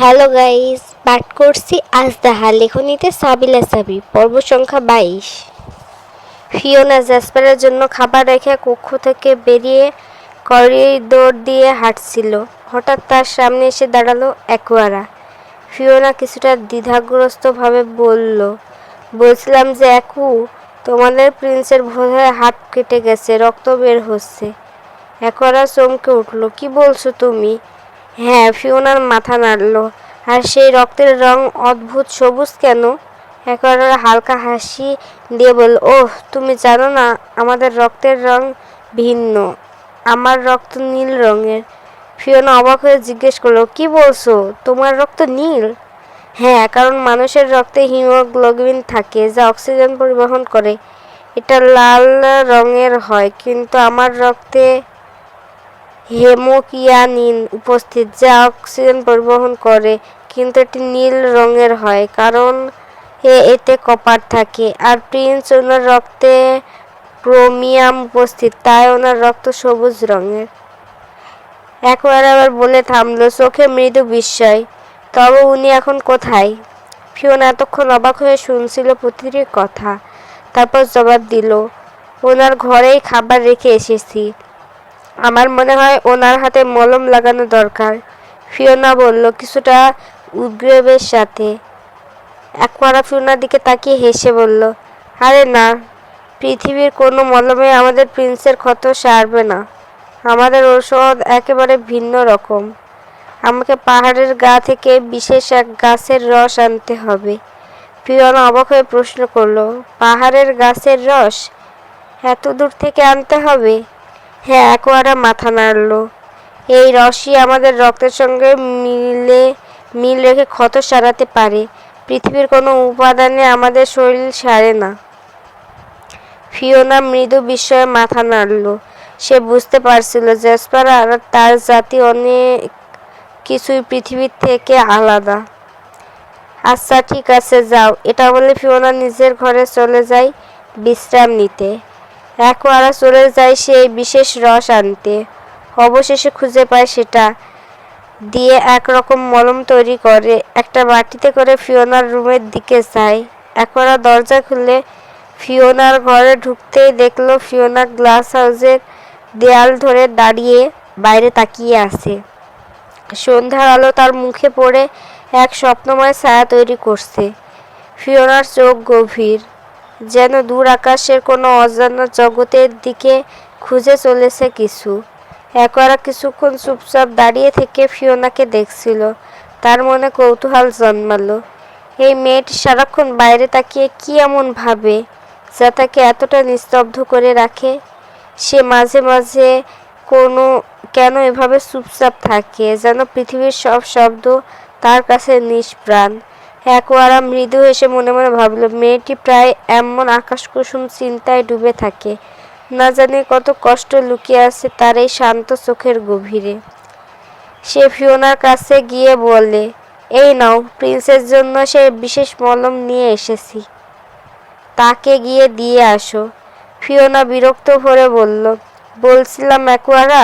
Hello guys পাঠ করছি আজদাহা লেখনীতে সাবিলা সাবি, পর্ব সংখ্যা বাইশ। ফিওনা জ্যাসপারের জন্য খাবার রেখে কক্ষ থেকে বেরিয়ে করিডোর দিয়ে হাঁটছিল। হঠাৎ তার সামনে এসে দাঁড়াল অ্যাকোয়ারা। ফিওনা কিছুটা দ্বিধাগ্রস্তভাবে বলল, বলছিলাম যে একু তোমাদের প্রিন্সের বোধহয় হাত কেটে গেছে, রক্ত বের হচ্ছে। অ্যাকোয়ারা চমকে উঠল, কি বলছো তুমি? হ্যাঁ ফিওনার মাথা নাড়ল। আর সেই রক্তের রং অদ্ভুত সবুজ কেন? একবার হালকা হাসি দিয়ে বলল, ওহ, তুমি জানো না, আমাদের রক্তের রং ভিন্ন। আমার রক্ত নীল রঙের। ফিওনা অবাক হয়ে জিজ্ঞেস করল, কি বলছো? তোমার রক্ত নীল? হ্যাঁ কারণ মানুষের রক্তে হিমোগ্লোবিন থাকে, যা অক্সিজেন পরিবহন করে। এটা লাল রঙের হয়, কিন্তু আমার রক্তে হেমোকিয়ানিন উপস্থিত যা অক্সিজেন পরিবহন করে, কিন্তু এটি নীল রঙের হয়, কারণ এতে কপার থাকে। আর প্রিন্স ওনার রক্তে ক্রোমিয়াম উপস্থিত, তাই ওনার রক্ত সবুজ রঙের। একবার আবার বলে থামলো, চোখে মৃদু বিস্ময়, তবে উনি এখন কোথায়? ফিওনা এতক্ষণ অবাক হয়ে শুনছিল প্রতিটি কথা। তারপর জবাব দিল, ওনার ঘরেই খাবার রেখে এসেছি। আমার মনে হয় ওনার হাতে মলম লাগানো দরকার। ফিওনা বলল, কিছুটা উদ্গ্রেবের সাথে। একবারা ফিওনার দিকে তাকিয়ে হেসে বলল, আরে না, পৃথিবীর কোনো মলমে আমাদের প্রিন্সের ক্ষত সারবে না। আমাদের ঔষধ একেবারে ভিন্ন রকম। আমাকে পাহাড়ের গা থেকে বিশেষ এক গাছের রস আনতে হবে। ফিওনা অবাক হয়ে প্রশ্ন করল, পাহাড়ের গাছের রস? এত দূর থেকে আনতে হবে? হ্যাঁ একোয়ারা মাথা নাড়ল। এই রসই আমাদের রক্তের সঙ্গে মিলে, মিল রেখে ক্ষত সারাতে পারে। পৃথিবীর কোনো উপাদানে আমাদের শরীর সারে না। ফিওনা মৃদু বিস্ময়ে মাথা নাড়ল। সে বুঝতে পারছিল জেসপার আর তার জাতি অনেক কিছুই পৃথিবীর থেকে আলাদা। আচ্ছা ঠিক আছে, যাও। এটা বলে ফিওনা নিজের ঘরে চলে যায় বিশ্রাম নিতে। একোয়ারা চলে যায় সেই বিশেষ রস আনতে। অবশেষে খুঁজে পায় সেটা। দিয়ে একরকম মলম তৈরি করে, একটা বাটিতে করে ফিওনার রুমের দিকে যায়। একোয়ারা দরজা খুলে ফিওনার ঘরে ঢুকতেই দেখল ফিওনা গ্লাস হাউসের দেয়াল ধরে দাঁড়িয়ে বাইরে তাকিয়ে আছে। সন্ধ্যার আলো তার মুখে পড়ে এক স্বপ্নময় ছায়া তৈরি করছে। ফিওনার চোখ গভীর। যেন দূর আকাশের কোনো অজানা জগতের দিকে খুঁজে চলেছে কিছু। একরা কিছুক্ষণ চুপচাপ দাঁড়িয়ে থেকে ফিওনাকে দেখছিল। তার মনে কৌতূহল জন্মালো। এই মেয়েটি সারাক্ষণ বাইরে তাকিয়ে কি এমন ভাবে, যা তাকে এতটা নিস্তব্ধ করে রাখে? সে মাঝে মাঝে কোনো, কেন এভাবে চুপচাপ থাকে, যেন পৃথিবীর সব শব্দ তার কাছে নিষ্প্রাণ। একোয়ারা মৃদু হেসে মনে মনে ভাবল, মেয়েটি প্রায় এমন আকাশকুসুম চিন্তায় ডুবে থাকে। না জানি কত কষ্ট লুকিয়ে আছে তার এই শান্ত চোখের গভীরে। সে ফিওনার কাছে গিয়ে বলে, এই নাও, প্রিন্সের জন্য সে বিশেষ মলম নিয়ে এসেছি। তাকে গিয়ে দিয়ে আসো। ফিওনা বিরক্ত ভরে বলল, বলছিলাম একোয়ারা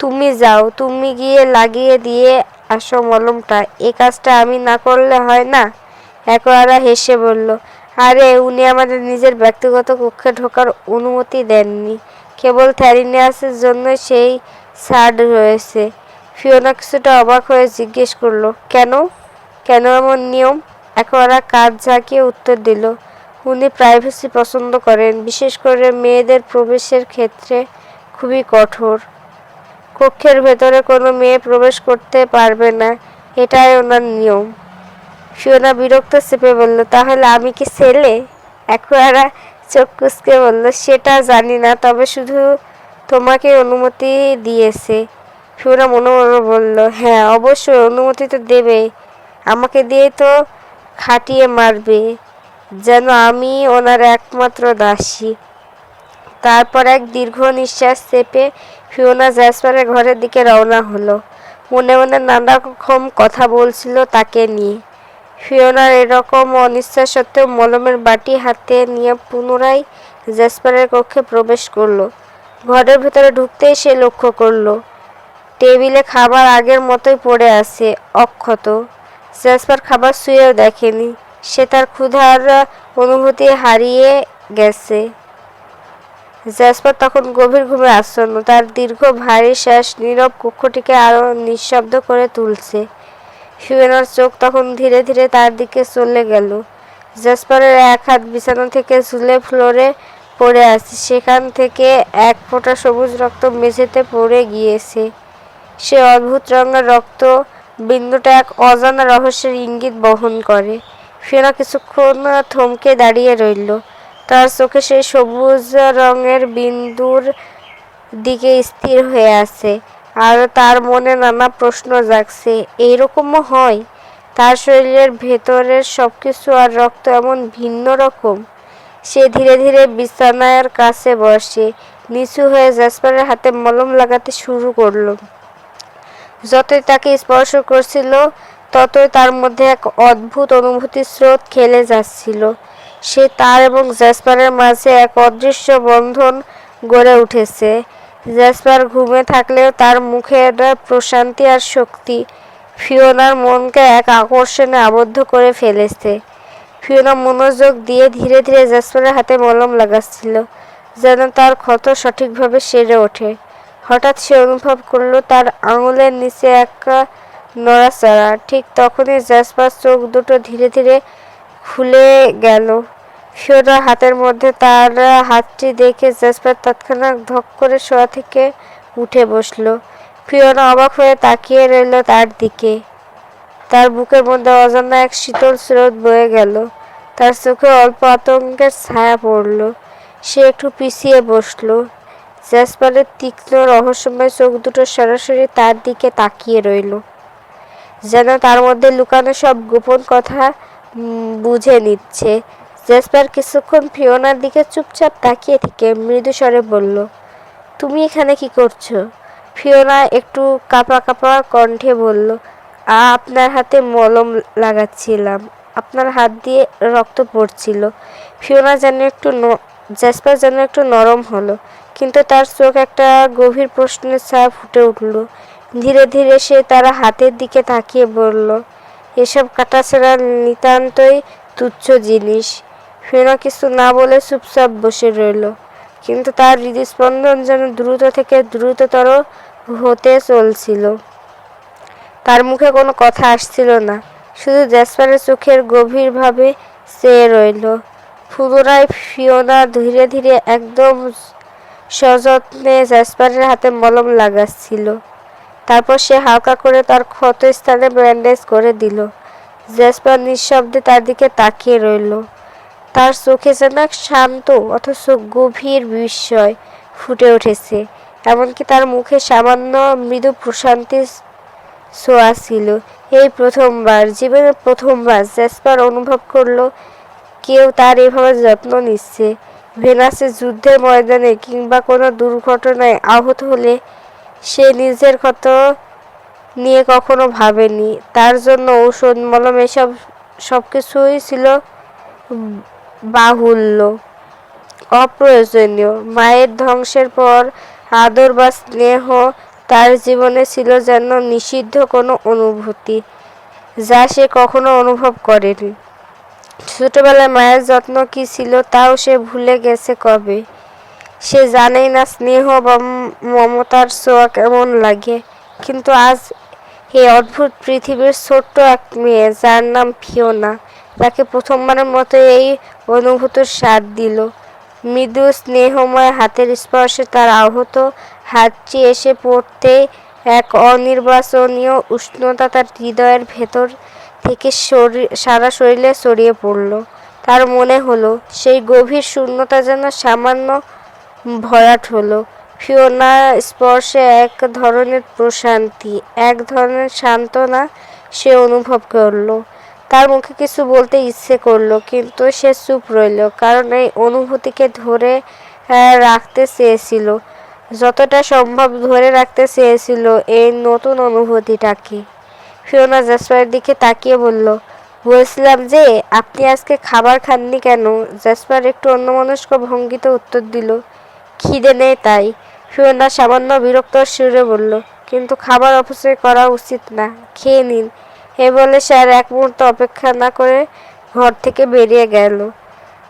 তুমি যাও। তুমি গিয়ে লাগিয়ে দিয়ে আসো মলমটা, এ কাজটা আমি না করলে হয় না? একোয়ারা হেসে বলল, আরে, উনি আমাদের নিজের ব্যক্তিগত কক্ষে ঢোকার অনুমতি দেননি। কেবল থ্যারিনিয়াসের জন্য সেই ছাড় রয়েছে। ফিওনা কিছুটা অবাক হয়ে জিজ্ঞেস করল, কেন? কেন এমন নিয়ম? একোয়ারা কাজ ঝাঁকিয়ে উত্তর দিল, উনি প্রাইভেসি পছন্দ করেন, বিশেষ করে মেয়েদের প্রবেশের ক্ষেত্রে খুবই কঠোর। কক্ষের ভেতরে কোনো মেয়ে প্রবেশ করতে পারবে না। এটাই ওনার নিয়ম। ফিওনা বিরক্ত চেপে বলল, তাহলে আমি কি ছেলে? একোয়ারা চোখ কুচকে বলল, সেটা জানি না, তবে শুধু তোমাকে অনুমতি দিয়েছে। ফিওনা মনে মনে বলল হ্যাঁ অবশ্যই অনুমতি তো দেবে। আমাকে দিয়ে তো খাটিয়ে মারবে। যেন আমি ওনার একমাত্র দাসী। তারপর এক দীর্ঘ নিঃশ্বাস চেপে ফিওনা জ্যাসপারের ঘরের দিকে রওনা হলো। মনে মনে নানা রকম কথা বলছিল তাকে নিয়ে। ফিওনার এরকম অনিচ্ছা সত্ত্বেও মলমের বাটি হাতে নিয়ে পুনরায় জ্যাসপারের কক্ষে প্রবেশ করল। ঘরের ভেতরে ঢুকতেই সে লক্ষ্য করল, টেবিলে খাবার আগের মতোই পড়ে আছে, অক্ষত। জ্যাসপার খাবার শুয়েও দেখেনি, সে তার ক্ষুধার অনুভূতি হারিয়ে গেছে। জ্যাসপার তখন গভীর ঘুমে আচ্ছন্ন। তার দীর্ঘ, ভারী শ্বাস নীরব কক্ষটিকে আরও নিঃশব্দ করে তুলছে। ফিওনার চোখ তখন ধীরে ধীরে তার দিকে চলে গেল। জ্যাসপারের এক হাত বিছানা থেকে ঝুলে ফ্লোরে পড়ে আছে। সেখান থেকে এক ফোঁটা সবুজ রক্ত মেঝেতে পড়ে গিয়েছে। সে অদ্ভুত রঙের রক্ত বিন্দুটা এক অজানা রহস্যের ইঙ্গিত বহন করে। ফিওনা কিছুক্ষণ থমকে দাঁড়িয়ে রইল। তার চোখে সেই সবুজ রঙের বিন্দুর দিকে স্থির হয়ে আছে। আর তার মনে নানা প্রশ্ন জাগছে, এইরকমও হয়? তার শরীরের ভেতরের সব কিছু আর রক্ত এমন ভিন্ন রকম? সে ধীরে ধীরে বিছানার কাছে বসে, নিচু হয়ে জ্যাসপারের হাতে মলম লাগাতে শুরু করল। যতই তাকে স্পর্শ করছিল, ততই তার মধ্যে এক অদ্ভুত অনুভূতির স্রোত খেলে যাচ্ছিল। সে তার এবং জ্যাসপারের মাঝে এক অদৃশ্য বন্ধন গড়ে উঠেছে। জ্যাসপার ঘুমে থাকলেও তার মুখের প্রশান্তি আর শক্তি ফিওনার মনকে এক আকর্ষণে আবদ্ধ করে ফেলেছে। ফিওনা মনোযোগ দিয়ে ধীরে ধীরে জ্যাসপারের হাতে মলম লাগাচ্ছিল, যেন তার ক্ষত সঠিকভাবে সেরে ওঠে। হঠাৎ সে অনুভব করল তার আঙুলের নিচে এক নড়াচড়া। ঠিক তখনই জ্যাসপার চোখ দুটো ধীরে ধীরে খুলে গেল। ফিওনা হাতের মধ্যে তার হাতটি দেখে জ্যাসপার তৎক্ষণাৎ ধক করে শোয়া থেকে উঠে বসল। ফিওনা অবাক হয়ে তাকিয়ে রইল তার দিকে। তার বুকের মধ্যে অজানা এক শীতল স্রোত বয়ে গেল। তার চোখে অল্প আতঙ্কের ছায়া পড়ল। সে একটু পিছিয়ে বসল। জ্যাসপারের তীক্ষ্ণ রহস্যময় চোখ দুটো সরাসরি তার দিকে তাকিয়ে রইল। যেন তার মধ্যে লুকানো সব গোপন কথা বুঝে নিচ্ছে। জ্যাসপার কিছুক্ষণ ফিওনার দিকে চুপচাপ তাকিয়ে থেকে মৃদু স্বরে বলল, তুমি এখানে কি করছ? ফিওনা একটু কাঁপা কাঁপা কণ্ঠে বলল আপনার হাতে মলম লাগাচ্ছিলাম। আপনার হাত দিয়ে রক্ত পড়ছিল। ফিওনা যেন একটু জ্যাসপার যেন একটু নরম হলো, কিন্তু তার চোখ একটা গভীর প্রশ্নের ছায়া ফুটে উঠল। ধীরে ধীরে সে তার হাতের দিকে তাকিয়ে বলল এসব কাটাছেড়া নিতান্তই তুচ্ছ জিনিস। ফেনা কিছু না বলে চুপচাপ বসে রইল। কিন্তু তার হৃদস্পন্দন যেন দ্রুত থেকে দ্রুততর হতে চলছিল। তার মুখে কোনো কথা আসছিল না। শুধু জ্যাসপারের চোখের গভীরভাবে চেয়ে রইল। পুনরায় ফিওনা ধীরে ধীরে একদম সযত্নে জ্যাসপারের হাতে মলম লাগাচ্ছিল। তারপর সে হালকা করে তার ক্ষত স্থানে ব্যান্ডেজ করে দিল। জ্যাসপার নিঃশব্দে তার দিকে তাকিয়ে রইল। তার চোখে যেন এক শান্ত অথচ গভীর বিস্ময় ফুটে উঠেছে, এমনকি তার মুখে সামান্য মৃদু প্রশান্তি ছোঁয়া ছিল। এই প্রথমবার, জীবনের প্রথমবার জ্যাসপার অনুভব করল, কেউ তার এভাবে যত্ন নিচ্ছে। ভেনাসে যুদ্ধের ময়দানে কিংবা কোনো দুর্ঘটনায় আহত হলে সে নিজের ক্ষত নিয়ে কখনো ভাবেনি। তার জন্য ঔষধ, মলম এসব সব কিছুই ছিল বাহুল্য, অপ্রয়োজনীয়। মায়ের ধ্বংসের পর আদর বা স্নেহ তার জীবনে ছিল যেন নিষিদ্ধ কোনো অনুভূতি, যা সে কখনো অনুভব করেনি। ছোটবেলায় মায়ের যত্ন কি ছিল তাও সে ভুলে গেছে কবে। সে জানেই না স্নেহ বা মমতার ছোঁয়া কেমন লাগে। কিন্তু আজ এই অদ্ভুত পৃথিবীর ছোট্ট এক মেয়ে, যার নাম ফিওনা, তাকে প্রথমবারের মতো এই অনুভূতির স্বাদ দিল। মৃদু স্নেহময় হাতের স্পর্শে তার আহত হাতটি এসে পড়তে এক অনির্বাচনীয় উষ্ণতা তার হৃদয়ের ভেতর থেকে শরীর সারা শরীরে ছড়িয়ে পড়ল। তার মনে হলো, সেই গভীর শূন্যতা যেন সামান্য ভরাট হলো। ফিওনা স্পর্শে এক ধরনের প্রশান্তি, এক ধরনের সান্ত্বনা সে অনুভব করল। তার মুখে কিছু বলতে ইচ্ছে করল, কিন্তু সে চুপ রইল, কারণ এই অনুভূতিকে ধরে রাখতে চেয়েছিল। যতটা সম্ভব ধরে রাখতে চেয়েছিল এই নতুন অনুভূতিটাকে। ফিওনা জাসপারের দিকে তাকিয়ে বলল, বলছিলাম যে, আপনি আজকে খাবার খাননি কেন? জাসপার একটু অন্যমনস্ক ভঙ্গিতে উত্তর দিল খিদে নেই তাই। ফিওনা সামান্য বিরক্ত সুরে বলল, কিন্তু খাবার অপচয় করা উচিত না, খেয়ে নিন। এ বলে স্যার এক মুহূর্ত অপেক্ষা না করে ঘর থেকে বেরিয়ে গেল।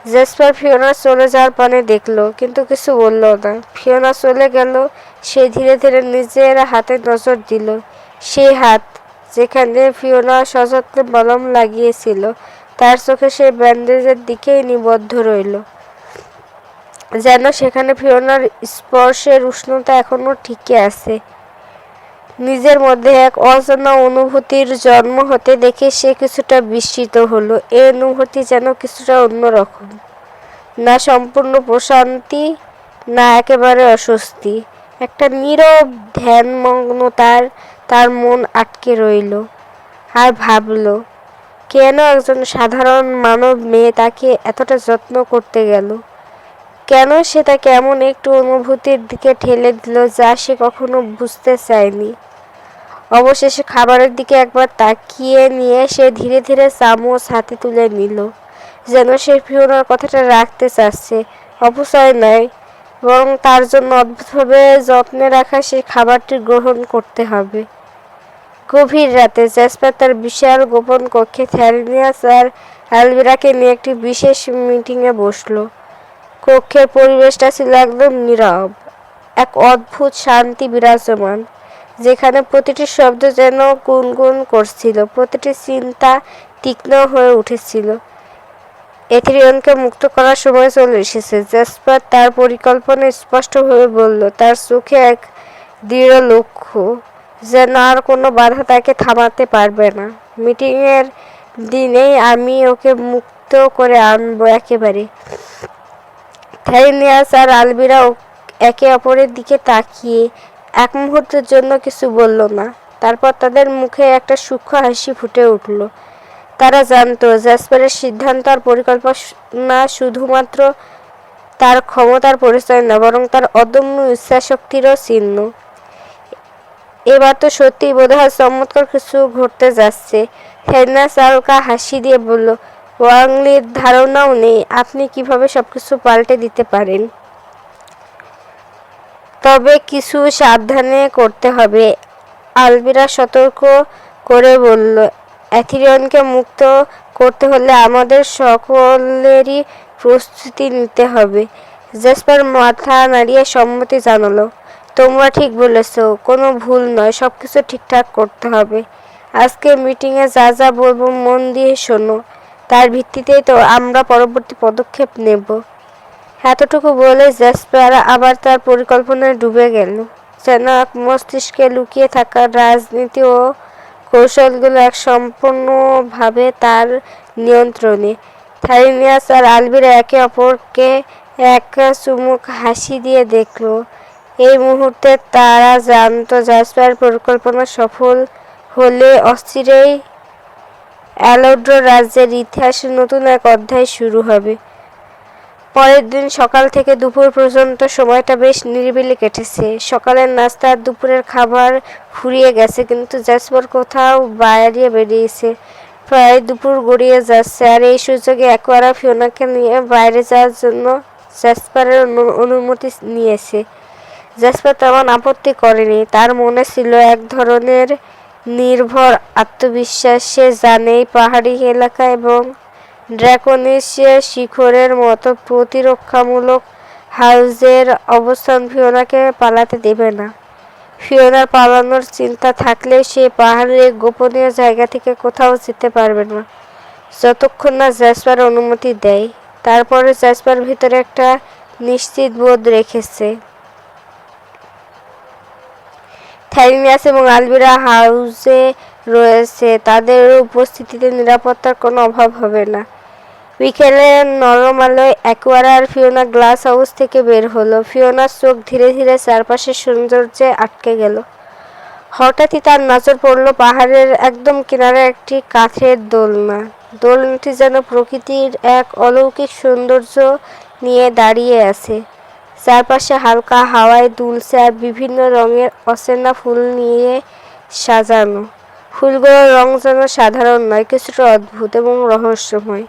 জেসপার ফিওনা চলে যাওয়ার পানে দেখল, কিন্তু কিছু বলল না। ফিওনা চলে গেল, সে ধীরে ধীরে নিজের হাতে নজর দিল। সেই হাত যেখানে ফিওনা সযত্নে মলম লাগিয়েছিল, তার চোখে সেই ব্যান্ডেজের দিকেই নিবদ্ধ রইল। যেন সেখানে ফিওনার স্পর্শের উষ্ণতা এখনও ঠিকই আছে। নিজের মধ্যে এক অজানা অনুভূতির জন্ম হতে দেখে সে কিছুটা বিস্মিত হলো। এই অনুভূতি যেন কিছুটা অন্যরকম। না সম্পূর্ণ প্রশান্তি, না একেবারে অস্বস্তি। একটা নীরব ধ্যানমগ্ন তার তার মন আটকে রইল আর ভাবল, কেন একজন সাধারণ মানব মেয়ে তাকে এতটা যত্ন করতে গেল? কেন সে তাকে এমন একটু অনুভূতির দিকে ঠেলে দিল যা সে কখনো বুঝতে চায়নি। অবশেষে খাবারের দিকে একবার তাকিয়ে নিয়ে সে ধীরে ধীরে চামচ হাতে তুলে নিল, যেন সে ফিওনার কথাটা রাখতে চাচ্ছে। অপচয় নয়, বরং তার জন্য অদ্ভুতভাবে যত্নে রাখা সেই খাবারটি গ্রহণ করতে হবে। গভীর রাতে জ্যাসপার তার বিশাল গোপন কক্ষে থ্যালিনিয়াস আর অ্যালভিরাকে নিয়ে একটি বিশেষ মিটিংয়ে বসল। কক্ষের পরিবেশটা ছিল একদম নীরব, এক অদ্ভুত শান্তি বিরাজমান, যেখানে প্রতিটি শব্দ যেন গুনগুন করছিল, প্রতিটি চিন্তা তীক্ষ্ণ হয়ে উঠেছিল। এথিরিয়নকে মুক্ত করার সময় চলে এসেছে। জ্যাসপার তার পরিকল্পনা স্পষ্টভাবে বলল, তার চোখে এক দৃঢ় লক্ষ্য, যেন আর কোনো বাধা তাকে থামাতে পারবে না। মিটিংয়ের দিনেই আমি ওকে মুক্ত করে আনব একেবারে। থাইনিয়াস আর আলবিরা একে অপরের দিকে তাকিয়ে এক মুহূর্তের জন্য কিছু বলল না। তারপর তাদের মুখে একটা সূক্ষ্ম হাসি ফুটে উঠল। তারা জানতো, জ্যাসপারের সিদ্ধান্ত আর পরিকল্পনা শুধুমাত্র তার ক্ষমতার পরিচয় না, বরং তার অদম্য ইচ্ছাশক্তিরও চিহ্ন। এবার তো সত্যিই বোধ হয় চমৎকার কিছু ঘটতে যাচ্ছে। হেনা চালকা হাসি দিয়ে বলল ওয়াংলির ধারণাও নেই, আপনি কীভাবে সবকিছু পাল্টে দিতে পারেন? তবে কিছু সাবধানে করতে হবে। আলবিরা সতর্ক করে বলল অ্যাথিরিয়নকে মুক্ত করতে হলে আমাদের সকলেরই প্রস্তুতি নিতে হবে। জেসপার মাথা নাড়িয়ে সম্মতি জানালো, তোমরা ঠিক বলেছ, কোনো ভুল নয় সব কিছু ঠিকঠাক করতে হবে। আজকে মিটিংয়ে যা যা বলব মন দিয়ে শোনো। তার তো আমরা পরবর্তী পদক্ষেপ নেব। এতটুকু বলে জ্যাসপার আবার তার পরিকল্পনায় ডুবে গেল। যেন এক মস্তিষ্কে লুকিয়ে থাকা রাজনীতি ও কৌশলগুলো এক সম্পূর্ণভাবে তার নিয়ন্ত্রণে। থাইনিয়াস আর আলবিরা একে অপরকে এক চুমুক হাসি দিয়ে দেখল। এই মুহূর্তে তারা জানত জাসপার পরিকল্পনা সফল হলে অস্থিরেই অ্যালোড্রো রাজ্যের ইতিহাসে নতুন এক অধ্যায় শুরু হবে। পরের দিন সকাল থেকে দুপুর পর্যন্ত সময়টা বেশ নিরিবিলি কেটেছে। সকালের নাস্তা আর দুপুরের খাবার ফুরিয়ে গেছে, কিন্তু জ্যাসপার কোথাও বাইরে বেরিয়েছে। প্রায় দুপুর গড়িয়ে যাচ্ছে, আর এই সুযোগে একোয়ারা ফিওনাকে নিয়ে বাইরে যাওয়ার জন্য জ্যাসপারের অনুমতি নিয়েছে। জ্যাসপার তেমন আপত্তি করেনি, তার মনে ছিল এক ধরনের নির্ভর আত্মবিশ্বাসে জানেই পাহাড়ি এলাকা এবং ড্রাকোনেশিয়া শিখরের মতো প্রতিরক্ষামূলক হাউজের অবস্থান ফিওনাকে পালাতে দেবে না। ফিওনার পালানোর চিন্তা থাকলেও সে পাহাড়ের গোপনীয় জায়গা থেকে কোথাও যেতে পারবে না। যতক্ষণ না জ্যাসপার অনুমতি দেয়, তারপরে জ্যাসপার ভিতরে একটা নিশ্চিত বোধ রেখেছে। থ্যালিনিয়াস এবং আলবিরা হাউসে রয়েছে। তাদের উপস্থিতিতে নিরাপত্তার কোনো অভাব হবে না। বিকেলে নরম আলোয় অ্যাকোয়ারা আর ফিওনা গ্লাস হাউস থেকে বের হলো। ফিওনার চোখ ধীরে ধীরে চারপাশের সৌন্দর্যে আটকে গেল। হঠাৎই তার নজর পড়ল পাহাড়ের একদম কিনারে একটি কাঠের দোলনা। দোলনাটি যেন প্রকৃতির এক অলৌকিক সৌন্দর্য নিয়ে দাঁড়িয়ে আছে। চারপাশে হালকা হাওয়ায় দুলছে আর বিভিন্ন রঙের অচেনা ফুল নিয়ে সাজানো। ফুলগুলোর রং যেন সাধারণ নয়, কিছুটা অদ্ভুত এবং রহস্যময়।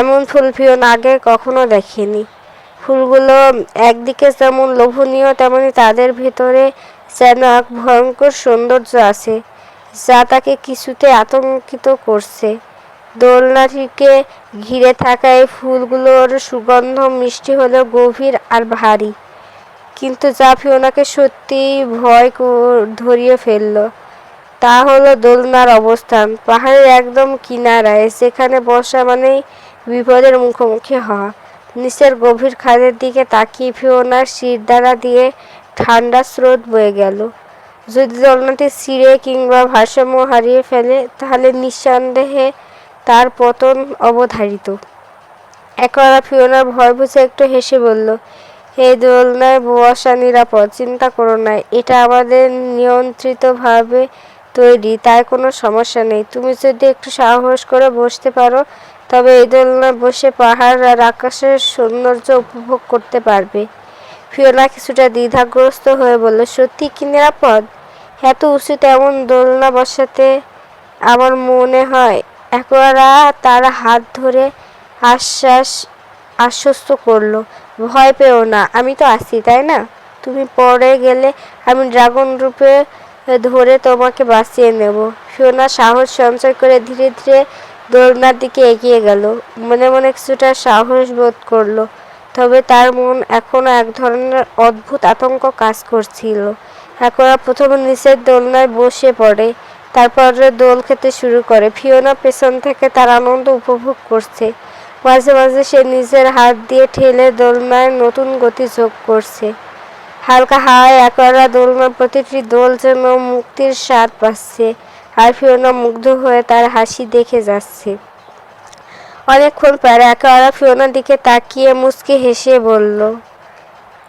এমন ফুল ফিওন আগে কখনো দেখেনি। ফুলগুলো একদিকে যেমন লোভনীয়, তেমনি তাদের ভেতরে যেন এক ভয়ঙ্কর সৌন্দর্য আছে, যা তাকে কিছুতে আতঙ্কিত করছে। দোলনাটিকে ঘিরে থাকা এই ফুলগুলোর সুগন্ধ মিষ্টি হলেও গভীর আর ভারী। কিন্তু যা ফিওনাকে সত্যিই ভয় ধরিয়ে ফেলল। তা হলো দোলনার অবস্থান। পাহাড়ের একদম কিনারায়, সেখানে বসা মানেই বিপদের মুখোমুখি হওয়া। নিচের গভীর খাদের দিকে তাকিয়ে ফিওনার শিরদাঁড়া দিয়ে ঠান্ডা স্রোত বয়ে গেল। যদি দোলনাটি ছিঁড়ে কিংবা ভারসাম্য হারিয়ে ফেলে, তাহলে নিঃসন্দেহে তার পতন অবধারিত। একবার ফিওনার ভয় বুঝে একটু হেসে বলল এই দোলনায় বসা নিরাপদ, চিন্তা করো না, এটা আমাদের নিয়ন্ত্রিতভাবে তৈরি, তাই কোনো সমস্যা নেই। তুমি যদি একটু সাহস করে বসতে পারো, তবে এই দোলনায় বসে পাহাড় আর আকাশের সৌন্দর্য উপভোগ করতে পারবে। ফিওনা কিছুটা দ্বিধাগ্রস্ত হয়ে বলল, সত্যি কি নিরাপদ? এত উচিত এমন দোলনা বসাতে আমার মনে হয় একরা তার হাত ধরে আশ্বাস আশ্বস্ত করল, ভয় পেও না, আমি তো আছি, তাই না? তুমি পরে গেলে আমি ড্রাগন রূপে ধরে তোমাকে বাঁচিয়ে নেব। ফিওনা সাহস সঞ্চয় করে ধীরে ধীরে দোলনার দিকে এগিয়ে গেল। মনে মনে কিছুটা সাহস বোধ করল, তবে তার মন এখনও এক ধরনের অদ্ভুত আতঙ্ক কাজ করছিল। একরা প্রথমে নিচের দোলনায় বসে পড়ে তারপর দোল খেতে শুরু করে। ফিওনা পেছন থেকে তার আনন্দ উপভোগ করছে। মাঝে মাঝে সে নিজের হাত দিয়ে ঠেলে দোলনায় নতুন গতি যোগ করছে। হালকা হাওয়ায় একরা দোলনার প্রতিটি দোল যেন মুক্তির স্বাদ পাচ্ছে আর ফিওনা মুগ্ধ হয়ে তার হাসি দেখে যাচ্ছে। অনেকক্ষণ পরে একরা ফিওনার দিকে তাকিয়ে মুচকি হেসে বলল,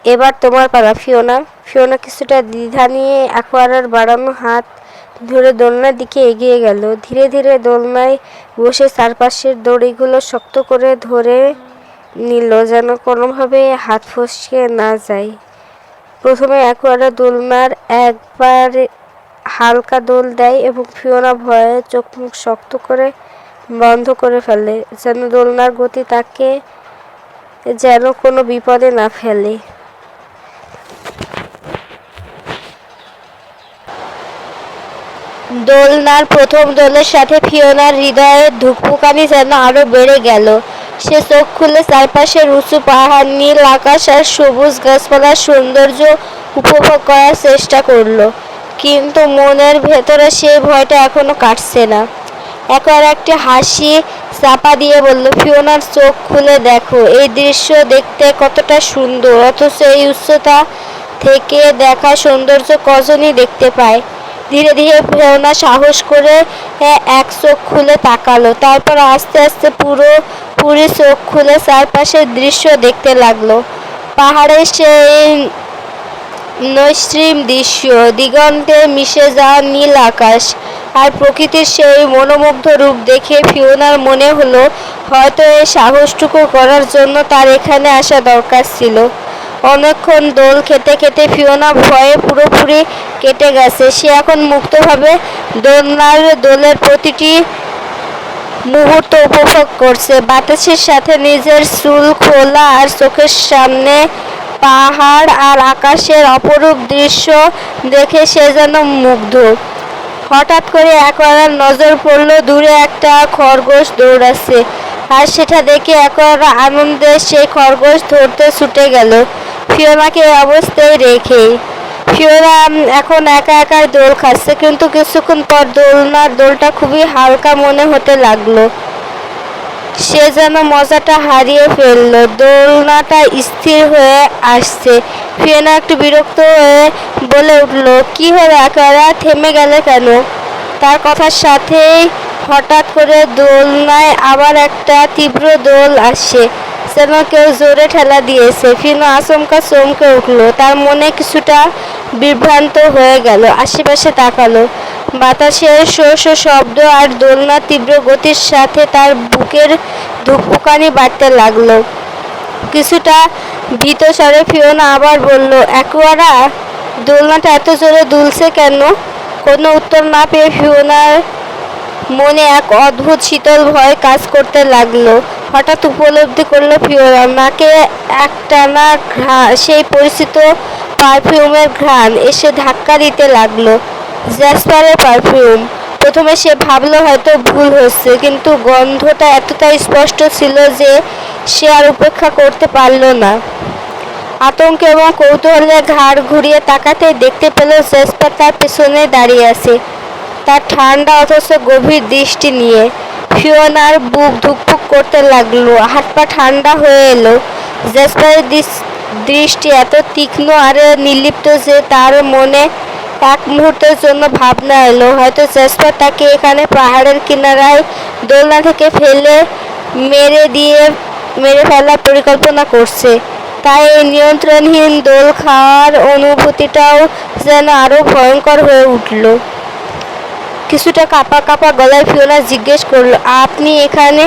এবার তোমার পালা ফিওনা। ফিওনা কিছুটা দ্বিধা নিয়ে একোয়ারার বাড়ানো হাত ধরে দোলনার দিকে এগিয়ে গেল। ধীরে ধীরে দোলনায় বসে চারপাশের দড়িগুলো শক্ত করে ধরে নিল যেন কোনোভাবে হাত ফসকে না যায়। প্রথমে একোয়ারা দোলনার একবার হালকা দোল দেয় এবং ফিওনা ভয়ে চোখ মুখ শক্ত করে বন্ধ করে ফেলে, যেন দোলনার গতি তাকে যেন কোনো বিপদে না ফেলে। দোলনার প্রথম দোলের সাথে ফিওনার হৃদয়ের ধুকপুকানি যেন আরও বেড়ে গেল। সে চোখ খুলে চারপাশের উঁচু পাহাড়, নীল আকাশ আর সবুজ গাছপালার সৌন্দর্য উপভোগ করার চেষ্টা করল। কিন্তু মনের ভেতরে সেই ভয়টা এখনও কাটছে না। একবার একটি হাসি চাপা দিয়ে বলল, ফিওনার, চোখ খুলে দেখো। এই দৃশ্য দেখতে কতটা সুন্দর। অথচ এই উচ্চতা থেকে দেখা সৌন্দর্য কজনই দেখতে পায়? ধীরে ধীরে ফিওনা সাহস করে এক চোখ খুলে তাকালো। তারপর আস্তে আস্তে পুরো পুরি চোখ খুলে চারপাশের দৃশ্য দেখতে লাগল। পাহাড়ের সেই নৈশ্রীম দৃশ্য, দিগন্তে মিশে যাওয়া নীল আকাশ আর প্রকৃতির সেই মনোমুগ্ধ রূপ দেখে ফিওনার মনে হলো, হয়তো এই সাহসটুকু করার জন্য তার এখানে আসা দরকার ছিল। অনেকক্ষণ দোল খেতে খেতে ফিওনা ভয়ে পুরোপুরি কেটে গেছে। সে এখন মুক্তভাবে দোলনার, দোলের প্রতিটি মুহূর্ত উপভোগ করছে। বাতাসের সাথে নিজের চুল খোলা আর চোখের সামনে পাহাড় আর আকাশের অপরূপ দৃশ্য দেখে সে যেন মুগ্ধ। হঠাৎ করে একবার নজর পড়ল, দূরে একটা খরগোশ দৌড়াচ্ছে। আর সেটা দেখে একবার আনন্দে সেই খরগোশ ধরতে ছুটে গেল। ফিওনাকে এই অবস্থায় রেখে। ফিওনা এখন একা একা দোল খাচ্ছে, কিন্তু কিছুক্ষণ পর দোলনার দোলটা খুবই হালকা মনে হতে লাগল। সে যেন মজাটা হারিয়ে ফেলল। দোলনাটা স্থির হয়ে আসছে। ফিওনা একটু বিরক্ত হয়ে বলে উঠল, কি হলো একেবারে থেমে গেলে কেন? তার কথার সাথেই হঠাৎ করে দোলনায় আবার একটা তীব্র দোল আসে যেন কেউ জোরে ঠেলা দিয়েছে। ফিনো আচমকা চমকে উঠল। তার মনে কিছুটা বিভ্রান্ত হয়ে গেল। আশেপাশে তাকালো। বাতাসের শো শো শব্দ আর দোলনার তীব্র গতির সাথে তার বুকের ধুকপুকানি বাড়তে লাগল। কিছুটা ভীত স্বরে ফিওনা আবার বলল একোয়ারা দোলনাটা এত জোরে দুলছে কেন? কোনো উত্তর না পেয়ে ফিওনার মনে এক অদ্ভুত শীতল ভয় কাজ করতে লাগল। হঠাৎ উপলব্ধি করল ফিওরা নাকে একটানা সেই পরিচিত পারফিউমের ঘ্রাণ এসে ধাক্কা দিতে লাগল। জ্যাসপারের পারফিউম। প্রথমে সে ভাবলো হয়তো ভুল হচ্ছে, কিন্তু গন্ধটা এতটাই স্পষ্ট ছিল যে সে আর উপেক্ষা করতে পারল না। আতঙ্ক এবং কৌতূহলে ঘাড় ঘুরিয়ে তাকাতে দেখতে পেল জেসপার তার পেছনে দাঁড়িয়ে আছে। তার ঠান্ডা অথচ গভীর দৃষ্টি নিয়ে। ফিওনার বুক ধুকপুক করতে লাগল। হাত পা ঠান্ডা হয়ে এলো। জেসপারের দৃষ্টি এত তীক্ষ্ণ আর নির্লিপ্ত যে তার মনে এক মুহূর্তের জন্য ভাবনা এলো। হয়তো জেসপার তাকে এখানে পাহাড়ের কিনারায় দোলনা থেকে ফেলে মেরে দিয়ে মেরে ফেলার পরিকল্পনা করছে। তাই এই নিয়ন্ত্রণহীন দোল খাওয়ার অনুভূতিটাও যেন আরও ভয়ঙ্কর হয়ে উঠল। কিছুটা কাপা কাপা গলায় ফিওনা জিজ্ঞেস করল, আপনি এখানে?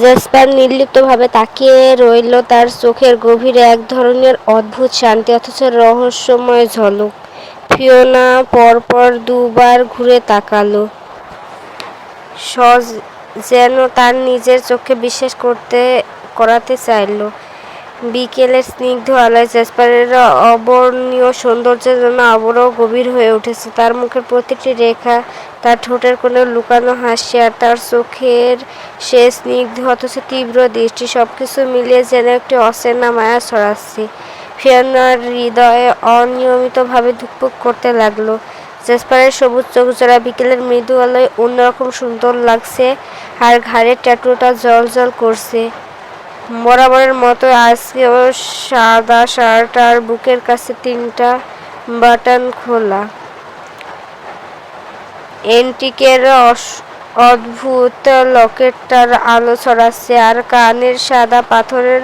জেসপার নির্লিপ্তভাবে তাকিয়ে রইল, তার চোখের গভীরে এক ধরনের অদ্ভুত শান্তি, অথচ রহস্যময় ঝলক। ফিওনা পরপর দুবার ঘুরে তাকালো। সজ যেন তার নিজের চোখে বিশ্বাস করতে, করাতে চাইল। বিকেলের স্নিগ্ধ আলোয় জেসপারের অবর্ণীয় সৌন্দর্যের জন্য আবরও গভীর হয়ে উঠেছে। তার মুখের প্রতিটি রেখা, তার ঠোঁটের কোনো লুকানো হাসি আর তার চোখের সে স্নিগ্ধ অথচ তীব্র দৃষ্টি সব কিছু মিলিয়ে যেন একটি অচেনা মায়া ছড়াচ্ছে। ফিয়ানার হৃদয়ে অনিয়মিতভাবে ধুকপুক করতে লাগল। জেসপারের সবুজ চোখ জোড়া বিকেলের মৃদু আলোয় অন্যরকম সুন্দর লাগছে আর ঘাড়ের ট্যাটুটা জল জল করছে। বরাবরের মতো আজকেও সাদা শার্ট আর বুকের কাছে তিনটা বাটন খোলা। এন্টিকের অদ্ভুত লকেটটার আলো ছড়াচ্ছে আর কানের সাদা পাথরের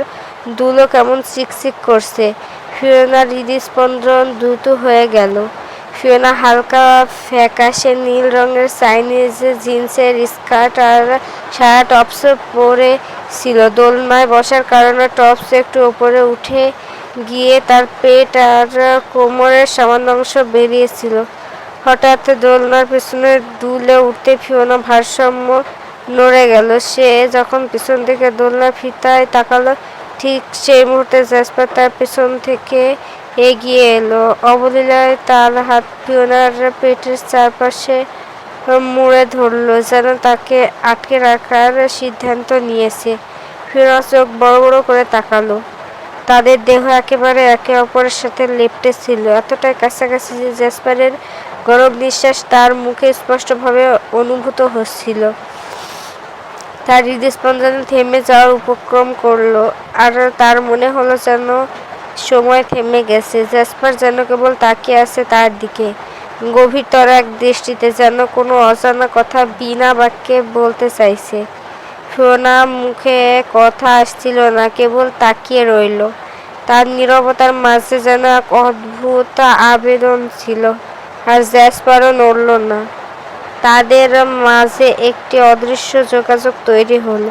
দুলো কেমন চিকচিক করছে। ফিরোনার হৃদস্পন্দন দ্রুত হয়ে গেল। ফিওনা হালকা ফ্যাকাশে নীল রঙের চাইনিজ জিন্সের স্কার্ট আর সারা টপস পরে ছিল দোলনায় বসার কারণে টপস একটু উপরে উঠে গিয়ে তার পেট আর কোমরের সামান্য অংশ বেরিয়েছিল। হঠাৎ দোলনার পেছনে দুলে উঠতে ফিওনা ভারসাম্য নড়ে গেল। সে যখন পিছন থেকে দোলনা ফিতায় তাকালো, ঠিক সেই মুহূর্তে জ্যাসপার তার পেছন থেকে এগিয়ে এলো। অবলীলায় তার হাত ফিওনার পেটের চারপাশে মুড়ে ধরলো, যেন তাকে আটকে রাখার সিদ্ধান্ত নিয়েছে। ফিওনা চোখ বড় বড় করে তাকালো। তাদের দেহ একেবারে একে অপরের সাথে লেপ্টে ছিল। এতটাই কাছাকাছি যে জ্যাসপারের গরম নিঃশ্বাস তার মুখে স্পষ্টভাবে অনুভূত হচ্ছিল। তার হৃদস্পন্দন থেমে যাওয়ার উপক্রম করল, আর তার মনে হলো যেন সময় থেমে গেছে। জ্যাসপার যেন কেবল তাকিয়ে আছে তার দিকে। গভীরতর এক দৃষ্টিতে যেন কোনো অজানা কথা বিনা বাক্যে বলতে চাইছে। সোনা মুখে কথা আসছিল না, কেবল তাকিয়ে রইল। তার নিরবতার মাঝে যেন এক অদ্ভুত আবেদন ছিল, আর জ্যাসপারও নড়ল না। তাদের মাঝে একটি অদৃশ্য যোগাযোগ তৈরি হলো,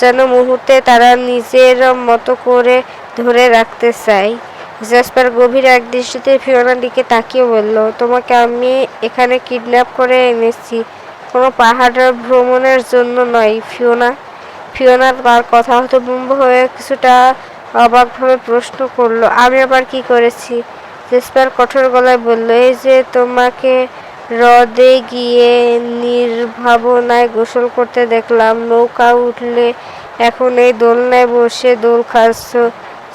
যেন মুহূর্তে তারা নিজের মতো করে ধরে রাখতে চাই। জ্যাসপার গভীর এক দৃষ্টিতে ফিওনার দিকে তাকিয়ে বলল, তোমাকে আমি এখানে কিডন্যাপ করে এনেছি। কোনো পাহাড় ভ্রমণের জন্য নয়, ফিওনা। ফিওনার তার কথা হতভম্ব হয়ে কিছুটা অবাকভাবে প্রশ্ন করল, আমি আবার কি করেছি? জেসপার কঠোর গলায় বলল, এই যে তোমাকে হ্রদে গিয়ে নির্ভাবনায় গোসল করতে দেখলাম। নৌকা উঠলে এখন এই দোলনায় বসে দোল খাচ্ছ।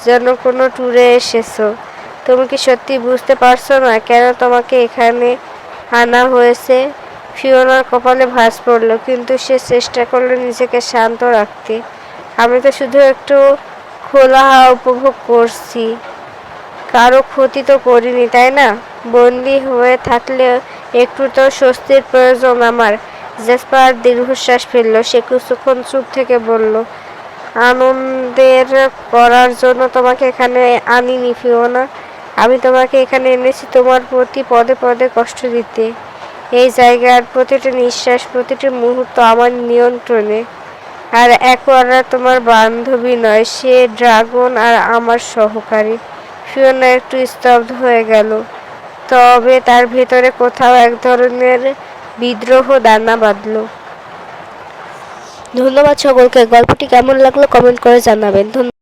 যেন কোনো ট্যুরে এসেছ? তুমি কি সত্যি বুঝতে পারছ না কেন তোমাকে এখানে আনা হয়েছে? ফিওনার কপালে ভাঁজ পড়ল, কিন্তু সে চেষ্টা করল নিজেকে শান্ত রাখতে। আমি তো শুধু একটু খোলা হাওয়া উপভোগ করছি। কারও ক্ষতি তো করিনি, তাই না? বন্দি হয়ে থাকলে একটু তো স্বস্তির প্রয়োজন আমার। জেসপার দীর্ঘশ্বাস ফেলল, সে কিছুক্ষণ চুপ থেকে বলল আনন্দের করার জন্য তোমাকে এখানে আনিনি, ফিওনা। আমি তোমাকে এখানে এনেছি তোমার প্রতি পদে পদে কষ্ট দিতে। এই জায়গার প্রতিটি নিঃশ্বাস, প্রতিটি মুহূর্ত আমার নিয়ন্ত্রণে। আর একোয়ারা তোমার বান্ধবী নয়, সে ড্রাগন আর আমার সহকারী। ফিওনা একটু স্তব্ধ হয়ে গেল। তবে তার ভেতরে কোথাও এক ধরনের বিদ্রোহ দানা বাঁধলো। ধন্যবাদ সকলকে। গল্পটি কেমন লাগল কমেন্ট করে জানাবেন। ধন্যবাদ।